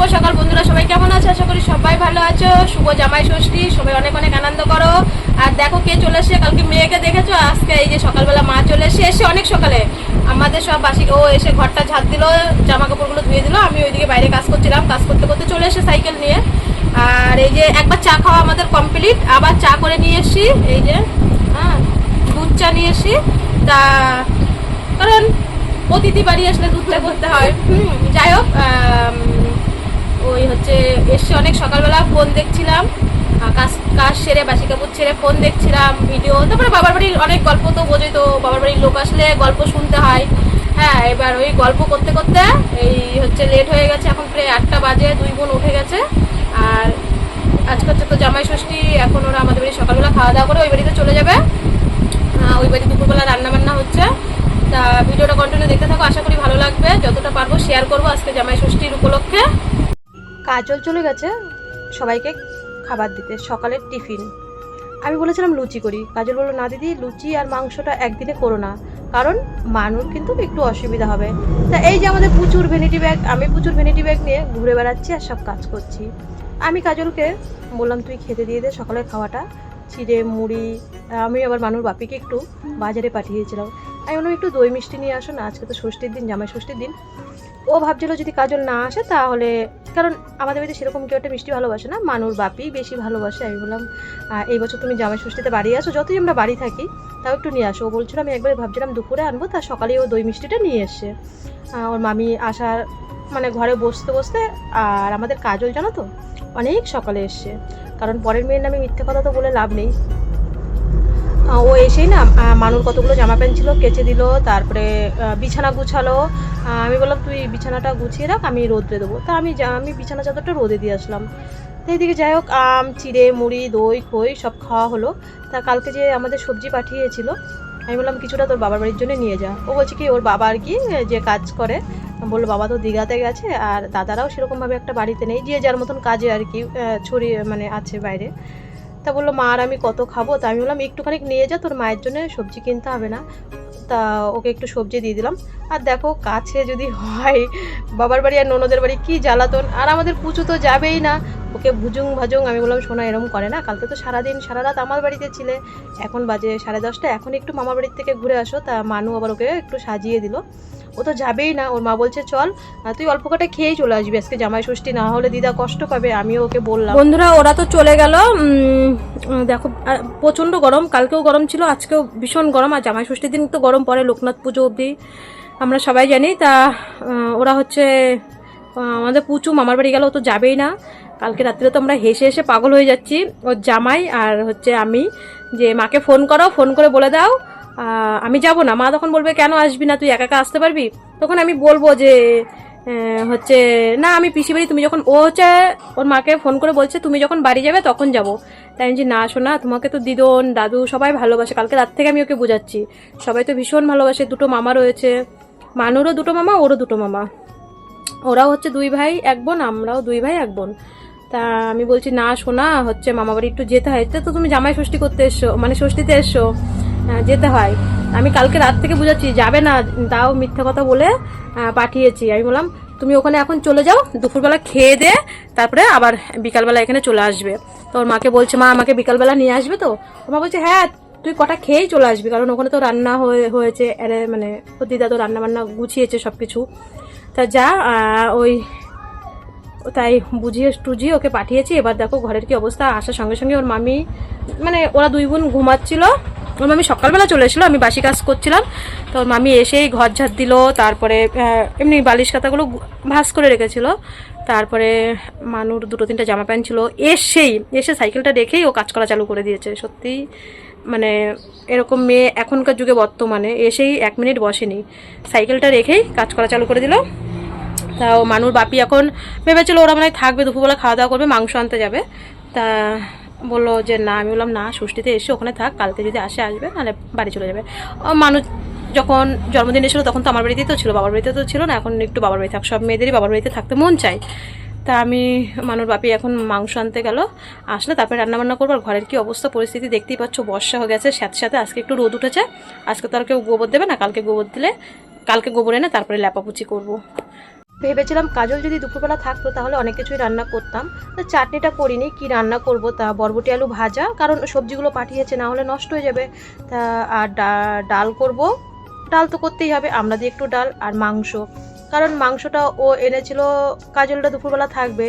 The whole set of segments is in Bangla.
শুভ সকাল বন্ধুরা, সবাই কেমন আছে? আশা করি সবাই ভালো আছো। শুভ জামাই ষষ্ঠী, সবাই অনেক অনেক আনন্দ করো। আর দেখো কে চলে এসে কালকে মেয়েকে দেখেছ? আজকে এই যে সকালবেলা মা চলে এসে এসে অনেক সকালে। আমাদের সব বাসি ও এসে ঘরটা ঝাঁট দিল জামা কাপড়গুলো ধুয়ে দিল, আমি ওইদিকে বাইরে কাজ করছিলাম, কাজ করতে করতে চলে এসে সাইকেল নিয়ে। আর এই যে একবার চা খাওয়া আমাদের কমপ্লিট আবার চা করে নিয়ে এসছি, এই যে হ্যাঁ দুধ চা নিয়ে এসছি। তা, কারণ অতিথি বাড়ি আসলে দুধটা করতে হয়। যাই হোক হচ্ছে এসে অনেক সকালবেলা ফোন দেখছিলাম কাজ কাজ সেরে, বাসি কাপড় ছেড়ে ফোন দেখছিলাম ভিডিও তারপরে বাবার বাড়ির অনেক গল্প তো বোঝোই তো বাবার বাড়ির লোক আসলে গল্প শুনতে হয়। হ্যাঁ এবার ওই গল্প করতে করতে এই হচ্ছে লেট হয়ে গেছে, এখন প্রায় আটটা বাজে, দুই বোন উঠে গেছে। আর আজকে হচ্ছে তো জামাই ষষ্ঠী, এখন ওরা আমাদের বাড়ি সকালবেলা খাওয়া দাওয়া করে ওই বাড়িতে চলে যাবে। ওই বাড়ি দুপুরবেলা রান্না বান্না হচ্ছে। তা ভিডিওটা কন্টিনিউ দেখতে থাকো, আশা করি ভালো লাগবে। যতটা পারব শেয়ার করব আজকে জামাই ষষ্ঠীর উপলক্ষে। কাজল চলে গেছে, সবাইকে খাবার দিতে সকালের টিফিন। আমি বলেছিলাম লুচি করি। কাজল বলল, না দিদি, লুচি আর মাংসটা একদিনে করো না। কারণ মানুষ কিন্তু একটু অসুবিধা হবে। তা এই যে আমাদের প্রচুর ভ্যানিটি ব্যাগ আমি প্রচুর ভ্যানিটি ব্যাগ নিয়ে ঘুরে বেড়াচ্ছি আর সব কাজ করছি। আমি কাজলকে বললাম, তুই খেতে দিয়ে দে সকালের খাওয়াটা। চিড়ে মুড়ি, আমি আবার মানুষ বাপিকে একটু বাজারে পাঠিয়েছিলাম। আমি বললাম, একটু দই মিষ্টি নিয়ে আসো না, আজকে তো ষষ্ঠীর দিন, জামাই ষষ্ঠীর দিন। ও ভাবছিল যদি কাজল না আসে, তাহলে কারণ আমাদের বাড়িতে সেরকম কেউ একটা মিষ্টি ভালোবাসে না। মানুষ বাপি বেশি ভালোবাসে। আমি বললাম এই বছর তুমি জামাই ষষ্ঠীতে বাড়ি আসো যতই আমরা বাড়ি থাকি তাও একটু নিয়ে আসো। ও বলছিল আমি একবারে ভাবছিলাম দুপুরে আনব তার সকালে ও দই মিষ্টিটা নিয়ে আহ, ওর মামি আসার মানে ঘরে বসতে বসতে আর আমাদের কাজল জানো তো অনেক সকালে এসছে। কারণ পরের মেয়ের নামে মিথ্যে কথা তো বলে লাভ নেই। এসেই না মানুর কতগুলো জামা প্যান্ট ছিল, কেচে দিল, তারপরে বিছানা গুছালো। আমি বললাম, তুই বিছানাটা গুছিয়ে রাখ, আমি রোদে দেবো। তা আমি আমি বিছানা চাদরটা রোদে দিয়ে আসলাম। তো এইদিকে যাই হোক, আম, চিড়ে, মুড়ি, দই, খই সব খাওয়া হলো। তা কালকে যে আমাদের সবজি পাঠিয়েছিল, আমি বললাম, কিছুটা তোর বাবার বাড়ির জন্য নিয়ে যা। ও বলছে কি, ওর বাবা আর কি যে কাজ করে। বলল, বাবা তো দীঘাতে গেছে, আর দাদারাও সেরকমভাবে একটা বাড়িতে নেই, যে যার মতন কাজে আর কি ছড়িয়ে মানে আছে বাইরে। তা বলল, মা, আর আমি কত খাব? তা আমি বললাম একটুখানি নিয়ে যা, তোর মায়ের জন্য সবজি কিনতে হবে না। তা ওকে একটু সবজি দিয়ে দিলাম। আর দেখো, কাছে যদি হয়, বাবার বাড়ি আর ননদের বাড়ি কি জ্বালাতন। আর আমাদের পুচু তো যাবেই না। ওকে ভুজুং ভাজুং, আমি বললাম, শোনা, এরম করে না। কালকে তো সারাদিন, সারা রাত আমার বাড়িতে ছিলে। এখন বাজে সাড়ে দশটা, এখন একটু মামার বাড়ির থেকে ঘুরে আসো। তা মানু আবার ওকে একটু সাজিয়ে দিল। ও তো যাবেই না। ওর মা বলছে, চল তুই অল্প কটা খেয়েই চলে আসবি আজকে জামাই ষষ্ঠী। না হলে দিদা কষ্ট পাবে আমিও ওকে বললাম। বন্ধুরা, ওরা তো চলে গেল। দেখো প্রচণ্ড গরম। কালকেও গরম ছিল, আজকেও ভীষণ গরম। আর জামাই ষষ্ঠীর দিন তো গরম পড়ে, লোকনাথ পুজো অবধি। আমরা সবাই জানি, তা ওরা হচ্ছে আমাদের পুচু মামার বাড়ি গেল, ও তো যাবেই না। কালকে রাত্রে তো আমরা হেসে হেসে পাগল হয়ে যাচ্ছি। ওর জামাই আর হচ্ছে আমি। যে, মাকে ফোন করো, ফোন করে বলে দাও। আমি যাব না। মা তখন বলবে কেন আসবি না? তুই একা একা আসতে পারবি? তখন আমি বলব যে হচ্ছে না আমি পিসি বাড়ি তুমি যখন ও হচ্ছে ওর মাকে ফোন করে বলছে তুমি যখন বাড়ি যাবে তখন যাব। তাই আমি না শোনা তোমাকে তো দিদন দাদু সবাই ভালোবাসে। কালকে রাত থেকে আমি ওকে বোঝাচ্ছি। সবাই তো ভীষণ ভালোবাসে। দুটো মামা রয়েছে। মানুরও দুটো মামা ওরও দুটো মামা। ওরাও হচ্ছে দুই ভাই এক বোন আমরাও দুই ভাই এক বোন। তা আমি বলছি না শোনা হচ্ছে মামা বাড়ি একটু যেতে হয়। তো তুমি জামাই ষষ্ঠী করতে এসছো মানে ষষ্ঠীতে এসছো। আহ, যেতে হয়। আমি কালকে রাত থেকে বুঝাচ্ছি, যাবে না, তাও মিথ্যা কথা বলে পাঠিয়েছি। আমি বললাম, তুমি ওখানে এখন চলে যাও, দুপুরবেলা খেয়ে দে, তারপরে আবার বিকালবেলা এখানে চলে আসবে। তো ওর মাকে বলছে, মা, আমাকে বিকালবেলা নিয়ে আসবে তো? মা বলছে হ্যাঁ তুই কটা খেয়েই চলে আসবি, কারণ ওখানে তো রান্না হয়ে, হয়েছে মানে ওর দিদা তো রান্না বান্না গুছিয়েছে সব কিছু তা যা ওই তাই বুঝিয়ে টুজিয়ে ওকে পাঠিয়েছি। এবার দেখো ঘরের কি অবস্থা। আসার সঙ্গে সঙ্গে ওর মামি মানে ওরা দুই বোন ঘুমাচ্ছিল। ওর মামি সকালবেলা চলে এসেছিল, আমি বাসি কাজ করছিলাম। তো ওর মামি এসেই ঘর ঝাড় দিল, তারপরে এমনি বালিশ কাতাগুলো ভাস করে রেখেছিল। তারপরে মানুর দুটো তিনটা জামা প্যান্ট ছিল। এসেই, এসে সাইকেলটা রেখেই ও কাজ করা চালু করে দিয়েছে। সত্যি মানে এরকম মেয়ে এখনকার যুগে বর্তমানে এসেই এক মিনিট বসেনি। সাইকেলটা রেখেই কাজ করা চালু করে দিল। তাও মানুর বাপি এখন ভেবেছিল ওরা মানে থাকবে, দুপুরবেলা খাওয়া দাওয়া করবে, মাংস আনতে যাবে। তা বলল যে, না, আমি বললাম, না, ষষ্ঠীতে এসে, ওখানে থাক, কালকে যদি আসে, আসবে, নাহলে বাড়ি চলে যাবে। মানুষ যখন জন্মদিন এসেছিল, তখন তো আমার বাড়িতেই তো ছিল, বাবার বাড়িতে তো ছিল না, এখন একটু বাবার বাড়ি থাক, সব মেয়েদেরই বাবার বাড়িতে থাকতে মন চায়। তা আমি, মানুর বাপি এখন মাংস আনতে গেল, আসলে, তারপরে রান্নাবান্না করব, আর ঘরের কি অবস্থা, পরিস্থিতি দেখতেই পাচ্ছ, বর্ষা হয়ে গেছে, সাথে সাথে আজকে একটু রোদ উঠেছে, আজকে তো আর কেউ গোবর দেবে না, কালকে গোবর দিলে, কালকে গোবর এনে তারপরে ল্যাপাপুচি করব। ভেবেছিলাম কাজল যদি দুপুরবেলা থাকতো, তাহলে অনেক কিছুই রান্না করতাম। তো চাটনিটা করিনি, কি রান্না করব? তা বরবটি আলু ভাজা, কারণ সবজিগুলো পাঠিয়েছে, না হলে নষ্ট হয়ে যাবে। তা আর ডাল করব। ডাল তো করতেই হবে, আমরা দিয়ে একটু ডাল আর মাংস। কারণ মাংসটা ও এনেছিল, কাজলটা দুপুরবেলা থাকবে।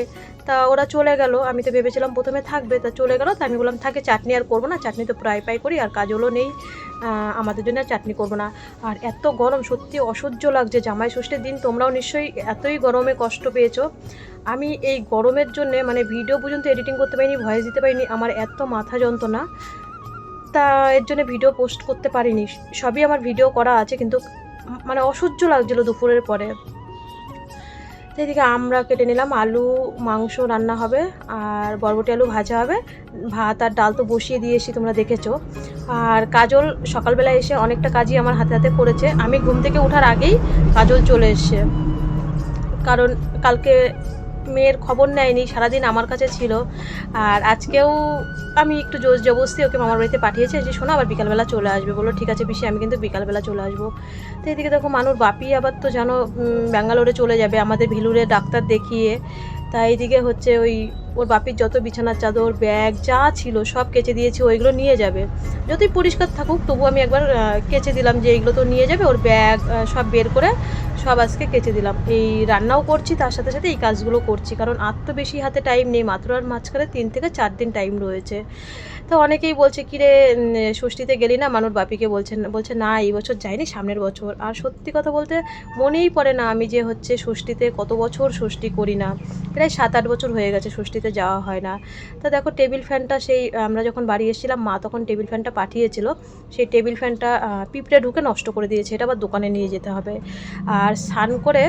তা ওরা চলে গেল। আমি তো ভেবেছিলাম প্রথমে থাকবে, তা চলে গেল। তা আমি বললাম, থাকে, চাটনি আর করব না। চাটনি তো প্রায় প্রায় করি, আর কাজলও নেই। আমাদের জন্য চাটনি করব না। আর এত গরম, সত্যি অসহ্য লাগছে জামাই ষষ্ঠীর দিন। তোমরাও নিশ্চয়ই এতই গরমে কষ্ট পেয়েছ। আমি এই গরমের জন্য মানে ভিডিও পর্যন্ত এডিটিং করতে পারিনি, ভয়েস দিতে পারিনি, আমার এত মাথা যন্ত্রণা। তা এর জন্য ভিডিও পোস্ট করতে পারিনি। সবই আমার ভিডিও করা আছে, কিন্তু মানে অসহ্য লাগছিল দুপুরের পরে। তো এদিকে আমরা কেটে নিলাম, আলু, মাংস রান্না হবে আর বরবটি আলু ভাজা হবে। ভাত আর ডাল তো বসিয়ে দিয়েছি তোমরা দেখেছ। আর কাজল সকালবেলা এসে অনেকটা কাজই আমার হাতে হাতে করেছে। আমি ঘুম থেকে ওঠার আগেই কাজল চলে এসছে। কারণ কালকে মেয়ের খবর নেয়নি, সারাদিন আমার কাছে ছিল। আর আজকেও আমি একটু জোর জবস্তি ওকে মামার বাড়িতে পাঠিয়েছে, যে শোনো আবার বিকালবেলা চলে আসবে। বলো ঠিক আছে পিসি, আমি কিন্তু বিকালবেলা চলে আসব। তো এদিকে দেখো মানুষ বাপি আবার তো জানো ব্যাঙ্গালোরে চলে যাবে, আমাদের ভিলুরে ডাক্তার দেখিয়ে। তাই এইদিকে হচ্ছে ওই ওর বাপির যত বিছানার চাদর, ব্যাগ, যা ছিল সব কেচে দিয়েছি, ওইগুলো নিয়ে যাবে। যতই পরিষ্কার থাকুক তবু আমি একবার কেচে দিলাম যে এইগুলো তো নিয়ে যাবে, ওর ব্যাগ সব বের করে সব আজকে কেচে দিলাম। এই রান্নাও করছি, তার সাথে সাথে এই কাজগুলো করছি, কারণ আর তো বেশি হাতে টাইম নেই, মাত্র আর মাঝখানে তিন থেকে চার দিন টাইম রয়েছে। তো অনেকেই বলছে কিরে ষষ্ঠীতে গেলি না? মানুষ বাপিকে বলছেন, বলছে, না, এই বছর যাইনি, সামনের বছর। আর সত্যি কথা বলতে মনেই পড়ে না আমি যে হচ্ছে ষষ্ঠীতে কত বছর ষষ্ঠী করি না। প্রায় সাত আট বছর হয়ে গেছে ষষ্ঠীতে যাওয়া হয় না। তা দেখো টেবিল ফ্যানটা সেই, আমরা যখন বাড়ি এসেছিলাম, মা তখন টেবিল ফ্যানটা পাঠিয়েছিল। সেই টেবিল ফ্যানটা পিঁপড়ে ঢুকে নষ্ট করে দিয়েছে। এটা আবার দোকানে নিয়ে যেতে হবে। আর স্নান করে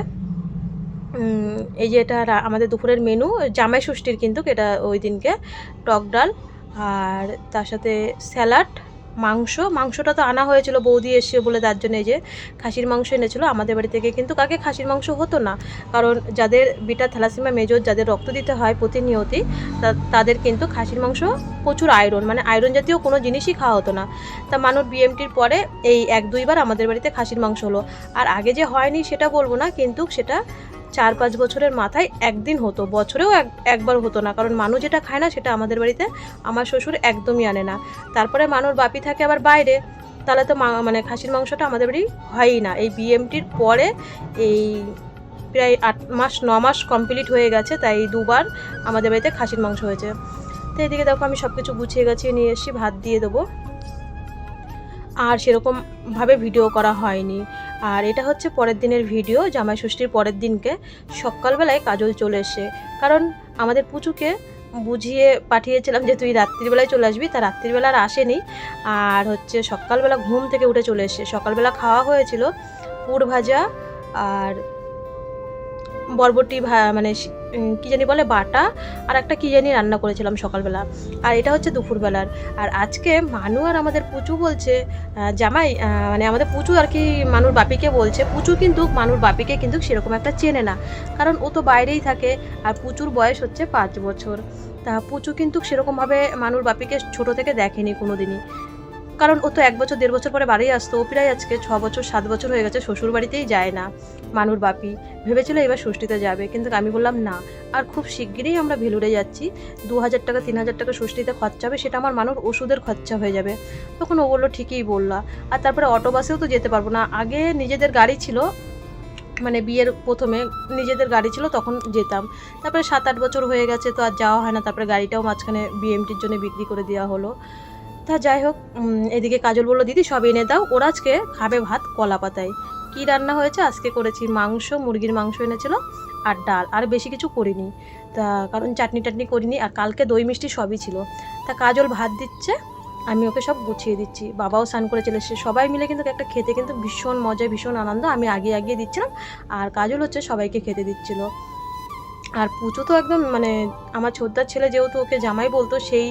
এই যে এটা আমাদের দুপুরের মেনু জামাই ষষ্ঠীর কিন্তু, এটা ওই দিনকে টক ডাল আর তার সাথে স্যালাড মাংস, মাংসটা তো আনা হয়েছিল, বৌদি এসে বলে তার জন্য যে খাসির মাংস এনেছিল আমাদের বাড়ি থেকে। কিন্তু কাকে খাসির মাংস হতো না? কারণ যাদের বিটা থ্যালাসিমা মেজর, যাদের রক্ত দিতে হয় প্রতিনিয়তই, তা- তাদের কিন্তু খাসির মাংস প্রচুর আয়রন মানে আয়রন জাতীয় কোনো জিনিসই খাওয়া হতো না। তা মানুষ বিএমটির পরে এই এক দুইবার আমাদের বাড়িতে খাসির মাংস হলো। আর আগে যে হয়নি সেটা বলব না, কিন্তু সেটা চার পাঁচ বছরের মাথায় একদিন হতো, বছরেও এক, একবার হতো না। কারণ মানুষ যেটা খায় না সেটা আমাদের বাড়িতে আমার শ্বশুর একদমই আনে না। তারপরে মানুষ বাপি থাকে আবার বাইরে, তাহলে তো মানে খাসির মাংসটা আমাদের বাড়ি হয়ই না। এই বিএমটির পরে এই প্রায় আট মাস, ন মাস কমপ্লিট হয়ে গেছে, তাই দুবার আমাদের বাড়িতে খাসির মাংস হয়েছে। তো এদিকে দেখো আমি সব কিছু গুছিয়ে গাছিয়ে নিয়ে এসেছি, ভাত দিয়ে দেবো। আর সেরকমভাবে ভিডিও করা হয়নি। আর এটা হচ্ছে পরের দিনের ভিডিও জামাই ষষ্ঠীর পরের দিনকে সকালবেলায় কাজল চলে এসে। কারণ আমাদের পুচুকে বুঝিয়ে পাঠিয়েছিলাম যে, তুই রাত্রিবেলায় চলে আসবি। তা রাত্রিবেলা আর আসেনি। আর হচ্ছে সকালবেলা ঘুম থেকে উঠে চলে এসে। সকালবেলা খাওয়া হয়েছিল পুর ভাজা আর বরবটি মানে কি জানি বলে, বাটা, আর একটা কি জানি রান্না করেছিলাম সকালবেলা। আর এটা হচ্ছে দুপুরবেলার। আর আজকে মানু আর আমাদের পুচু বলছে জামাই মানে আমাদের পুচু আর কি মানুর বাপিকে বলছে, পুচু কিন্তু মানুর বাপিকে কিন্তু সেরকম একটা চেনে না। কারণ ও তো বাইরেই থাকে, আর পুচুর বয়স হচ্ছে পাঁচ বছর। তা পুচু কিন্তু সেরকমভাবে মানুর বাপিকে ছোট থেকে দেখেনি কোনো দিনই কারণ ও তো এক বছর, দেড় বছর পরে বাড়ি আসতো। ও প্রায় আজকে ছ বছর, সাত বছর হয়ে গেছে শ্বশুর বাড়িতেই যায় না। মানুর বাপি ভেবেছিল এবার ষষ্ঠীতে যাবে, কিন্তু আমি বললাম, না। আর খুব শিগগিরই আমরা ভেলুরে যাচ্ছি। দু হাজার টাকা, তিন হাজার টাকা ষষ্ঠীতে খরচা হবে, সেটা আমার মানুষ ওষুধের খরচা হয়ে যাবে। তখন ও বলল, ঠিকই বললা। আর তারপরে অটো বাসেও তো যেতে পারব না। আগে নিজেদের গাড়ি ছিল মানে বিয়ের প্রথমে নিজেদের গাড়ি ছিল, তখন যেতাম। তারপরে সাত আট বছর হয়ে গেছে, তো আর যাওয়া হয় না। তারপরে গাড়িটাও মাঝখানে বিএমটির জন্য বিক্রি করে দেওয়া হলো। তা যাই হোক এদিকে কাজল বলল, দিদি, সব এনে দাও। ওরা আজকে খাবে ভাত, কলা পাতায়। কী রান্না হয়েছে? আজকে করেছি মাংস, মুরগির মাংস এনেছিল আর ডাল। আর বেশি কিছু করিনি। তা কারণ চাটনি টাটনি করিনি আর কালকে দই মিষ্টি সবই ছিল। তা কাজল ভাত দিচ্ছে, আমি ওকে সব গুছিয়ে দিচ্ছি। বাবাও স্নান করে চলে এসেছে। সবাই মিলে কিন্তু একটা খেতে কিন্তু ভীষণ মজা, ভীষণ আনন্দ। আমি আগে আগিয়ে দিচ্ছিলাম আর কাজল হচ্ছে সবাইকে খেতে দিচ্ছিল। আর পুচু তো একদম মানে আমার ছোদ্দার ছেলে যেহেতু ওকে জামাই বলতো, সেই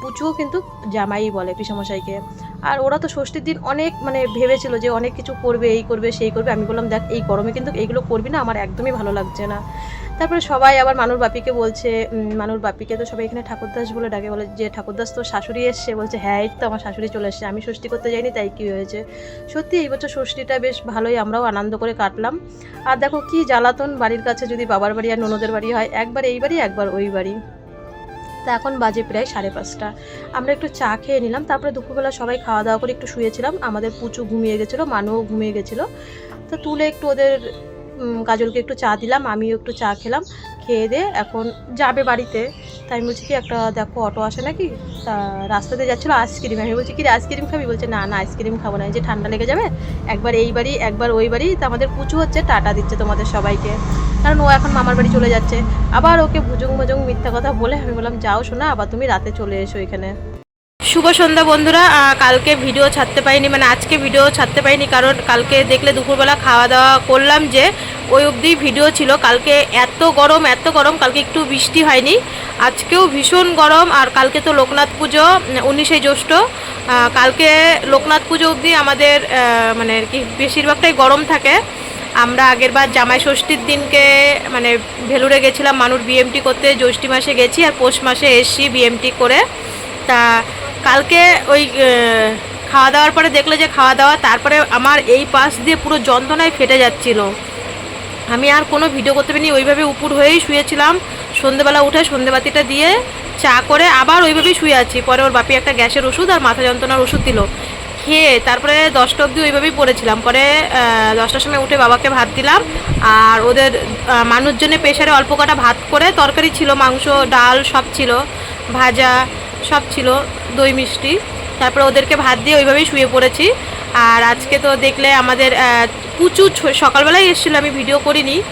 পুচুও কিন্তু জামাই বলে পিসামশাইকে। আর ওরা তো ষষ্ঠীর দিন অনেক মানে ভেবেছিল যে অনেক কিছু করবে, এই করবে, সেই করবে। আমি বললাম, দেখ, এই গরমে কিন্তু এইগুলো করবি না, আমার একদমই ভালো লাগছে না। তারপরে সবাই আবার মানুর বাপিকে বলছে মানুর বাপিকে তো সবাই এখানে ঠাকুরদাস বলে ডাকে, বলে যে, ঠাকুরদাস তো শাশুড়ি এসছে। বলছে হ্যাঁ এই তো আমার শাশুড়ি চলে এসছে, আমি ষষ্ঠী করতে যাইনি, তাই কী হয়েছে? সত্যি এই বছর ষষ্ঠীটা বেশ ভালোই, আমরাও আনন্দ করে কাটলাম। আর দেখো কি জ্বালাতন বাড়ির কাছে যদি বাবার বাড়ি আর ননদের বাড়ি হয়, একবার এই বাড়ি, একবার ওই বাড়ি। তা এখন বাজে প্রায় সাড়ে পাঁচটা। আমরা একটু চা খেয়ে নিলাম, তারপরে দুপুরবেলা সবাই খাওয়া দাওয়া করে একটু শুয়েছিলাম। আমাদের পুচু ঘুমিয়ে গেছিল, মানুও ঘুমিয়ে গেছিল। তো তুলে একটু ওদের কাজলকে একটু চা দিলাম, আমিও একটু চা খেলাম, খেয়ে দিয়ে এখন যাবে বাড়িতে। তাই আমি বলছি কি, একটা দেখো অটো আসে নাকি? তা রাস্তাতে যাচ্ছিল আইসক্রিম আমি বলছি কি আইসক্রিম খাবি? বলছে, না না আইসক্রিম খাব না। যে ঠান্ডা লেগে যাবে, একবার এই বাড়ি, একবার ওই বাড়ি। তা আমাদের পুচু হচ্ছে, টাটা দিচ্ছে তোমাদের সবাইকে। কারণ ও এখন মামার বাড়ি চলে যাচ্ছে। আবার ওকে ভুজুং ভুজুং মিথ্যা কথা বলে আমি বললাম, যাও শোনা আবার তুমি রাতে চলে এসো এখানে। শুভ সন্ধ্যা বন্ধুরা। কালকে ভিডিও ছাড়তে পারিনি মানে আজকে ভিডিও ছাড়তে পারিনি, কারণ কালকে দেখলে দুপুরবেলা খাওয়া দাওয়া করলাম যে ওই অবধি ভিডিও ছিল। কালকে এত গরম এত গরম, কালকে একটু বৃষ্টি হয়নি। আজকেও ভীষণ গরম আর কালকে তো লোকনাথ পুজো উনিশে জ্যৈষ্ঠ। কালকে লোকনাথ পুজো অবধি আমাদের মানে আর কি বেশিরভাগটাই গরম থাকে। আমরা আগেরবার জামাই ষষ্ঠীর দিনকে মানে ভেলুরে গেছিলাম মানুষ বিএমটি করতে। জ্যৈষ্ঠী মাসে গেছি আর পৌষ মাসে এসছি বিএমটি করে। তা কালকে ওই খাওয়া দাওয়ার পরে দেখলে যে খাওয়া দাওয়া, তারপরে আমার এই পাশ দিয়ে পুরো যন্ত্রণায় ফেটে যাচ্ছিল। আমি আর কোনো ভিডিও করতে পারিনি ওইভাবে উপর হয়েই শুয়েছিলাম। সন্ধেবেলা উঠে সন্ধেবাতিটা দিয়ে চা করে আবার ওইভাবেই শুয়ে আছি। পরে ওর বাপি একটা গ্যাসের ওষুধ আর মাথা যন্ত্রণার ওষুধ দিল। খেয়ে তারপরে দশটা অবধি ওইভাবেই পড়েছিলাম। পরে দশটার সময় উঠে বাবাকে ভাত দিলাম আর ওদের আহ, মানুষজনের প্রেশারে অল্প কটা ভাত করে তরকারি ছিল মাংস ডাল সব ছিল ভাজা সব ছিল দই মিষ্টি। তারপরে ওদেরকে ভাত দিয়ে ওইভাবেই শুয়ে পড়েছি। আর আজকে তো দেখলে আমাদের ছ- সকালবেলায় এসেছিল, আমি ভিডিও করিনি।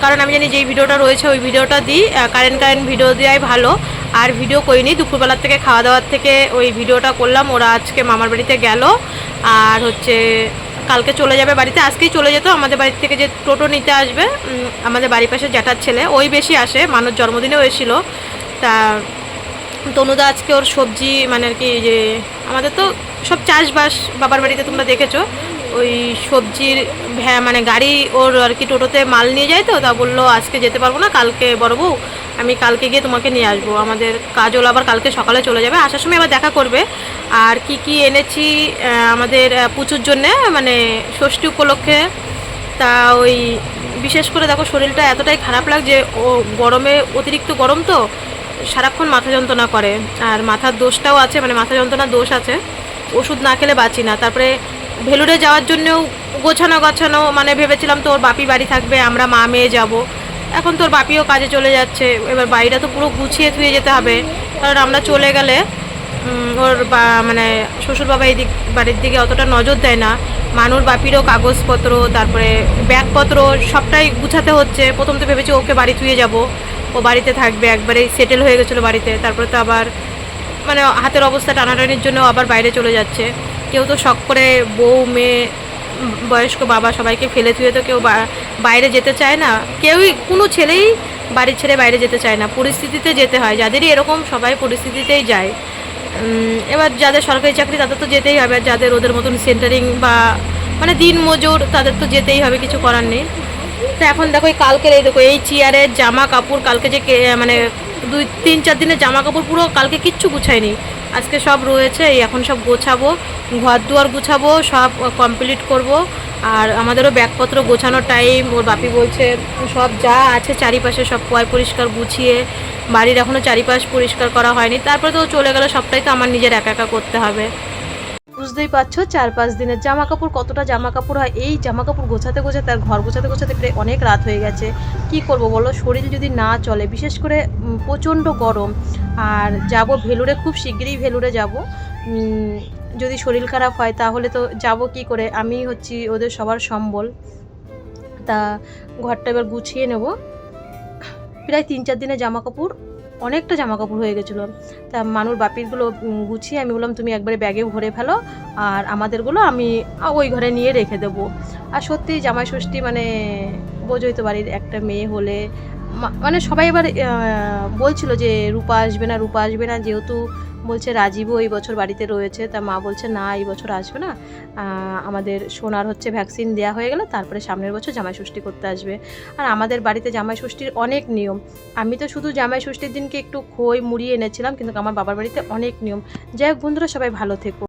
কারণ আমি জানি যেই ভিডিওটা রয়েছে, ওই ভিডিওটা দিই। কারেন্ট কারেন্ট ভিডিও দেওয়াই ভালো। আর ভিডিও করিনি, দুপুরবেলার থেকে খাওয়া দাওয়ার থেকে ওই ভিডিওটা করলাম। ওরা আজকে মামার বাড়িতে গেল। আর হচ্ছে, কালকে চলে যাবে বাড়িতে। আজকেই চলে যেত, আমাদের বাড়ি থেকে যে টোটো নিতে আসবে আমাদের বাড়ির পাশে জ্যাঠার ছেলে, ওই বেশি আসে। মানুষ জন্মদিনেও এসেছিল। তা তনুদা আজকে ওর সবজি মানে আর কি যে, আমাদের তো সব চাষবাস বাবার বাড়িতে তোমরা দেখেছ। ওই সবজির ভ্যা মানে গাড়ি ওর আর কি টোটোতে মাল নিয়ে যায় তো, তা বলল আজকে যেতে পারব না, কালকে বড় বউ, আমি কালকে গিয়ে তোমাকে নিয়ে আসব। আমাদের কাজল আবার কালকে সকালে চলে যাবে, আসার সময় আবার দেখা করবে। আর কি কি এনেছি আমাদের পুচুর জন্যে মানে ষষ্ঠী উপলক্ষে, তা ওই, বিশেষ করে দেখো শরীরটা এতটাই খারাপ লাগছে, ও গরমে অতিরিক্ত গরম তো সারাক্ষণ মাথা যন্ত্রণা করে। আর মাথার দোষটাও আছে মানে মাথা যন্ত্রণার দোষ আছে। ওষুধ না খেলে বাঁচি না। তারপরে ভেলুরে যাওয়ার জন্যও গোছানো গোছানো মানে ভেবেছিলাম তোর বাপি বাড়ি থাকবে, আমরা মা মেয়ে যাব। এখন তোর বাপিও কাজে চলে যাচ্ছে। এবার বাড়িটা তো পুরো গুছিয়ে থুয়ে যেতে হবে। কারণ আমরা চলে গেলে ওর বা মানে শ্বশুর বাবা এই দিক, বাড়ির দিকে অতটা নজর দেয় না। মানুর বাপিরও কাগজপত্র, তারপরে ব্যাগপত্র, সবটাই গুছাতে হচ্ছে। প্রথম তো ভেবেছি ওকে বাড়ি থুয়ে যাব। ও বাড়িতে থাকবে, একবারে সেটেল হয়ে গেছিল বাড়িতে। তারপরে তো আবার মানে হাতের অবস্থা টানাটানির জন্য আবার বাইরে চলে যাচ্ছে। কেউ তো শখ করে বউ, মেয়ে, বয়স্ক বাবা সবাইকে ফেলে থুয়ে তো কেউ বাইরে যেতে চায় না। কেউই, কোনো ছেলেই বাড়ি ছেড়ে বাইরে যেতে চায় না। পরিস্থিতিতে যেতে হয়। যাদেরই এরকম, সবাই পরিস্থিতিতেই যায়। এবার যাদের সরকারি চাকরি তাদের তো যেতেই হবে। যাদের ওদের মতন সেন্টারিং বা মানে দিন মজুর তাদের তো যেতেই হবে, কিছু করার নেই। তো এখন দেখো এই কালকের এই দেখো এই চেয়ারের জামা কাপড় কালকে যে মানে দুই, তিন, চার দিনের জামা কাপড় পুরো কালকে কিচ্ছু গুছাইনি আজকে সব রয়েছে এখন সব গোছাবো, ঘর দুয়ার গুছাবো, সব কমপ্লিট করব। আর আমাদেরও ব্যাগপত্র গোছানোর টাইম ওর বাপি বলছে, সব যা আছে চারিপাশে সব পয় পরিষ্কার গুছিয়ে, বাড়ির এখনও চারিপাশ পরিষ্কার করা হয়নি। তারপরে তো চলে গেলে, সবটাই তো আমার নিজের একা একা করতে হবে। বুঝতেই পারছ, চার পাঁচ দিনের জামা কাপড় কতটা জামা কাপড় হয়, এই জামা কাপড় গোছাতে গোছাতে আর ঘর গোছাতে গোছাতে প্রায় অনেক রাত হয়ে গেছে। কি করব বলো? শরীর যদি না চলে, বিশেষ করে প্রচণ্ড গরম। আর যাব ভেলুরে, খুব শিগগিরই ভেলুরে যাব। যদি শরীর খারাপ হয়, তাহলে তো যাব কি করে? আমি হচ্ছি ওদের সবার সম্বল। তা ঘরটা এবার গুছিয়ে নেব। প্রায় তিন চার দিনের জামা কাপড় অনেকটা জামা কাপড় হয়ে গেছিল। তা মানুর বাপিরগুলো গুছিয়ে আমি বললাম, তুমি একবারে ব্যাগে ভরে ফেলো, আর আমাদেরগুলো আমি ওই ঘরে নিয়ে রেখে দেবো। আর সত্যি জামাই ষষ্ঠী মানে বোঝোই তো বাড়ির একটা মেয়ে হলে মানে সবাই এবার বলছিল যে রূপা আসবে না, রূপা আসবে না, যেহেতু বলছে, রাজীবও এই বছর বাড়িতে রয়েছে। তা মা বলছে, না, এই বছর আসবে না। আমাদের সোনার হচ্ছে ভ্যাকসিন দেওয়া হয়ে গেলে, তারপরে সামনের বছর জামাই ষষ্ঠী করতে আসবে। আর আমাদের বাড়িতে জামাই ষষ্ঠীর অনেক নিয়ম। আমি তো শুধু জামাই ষষ্ঠীর দিনকে একটু খই মুড়িয়ে এনেছিলাম, কিন্তু আমার বাবার বাড়িতে অনেক নিয়ম। যাই হোক, বন্ধুরা, সবাই ভালো থেকো।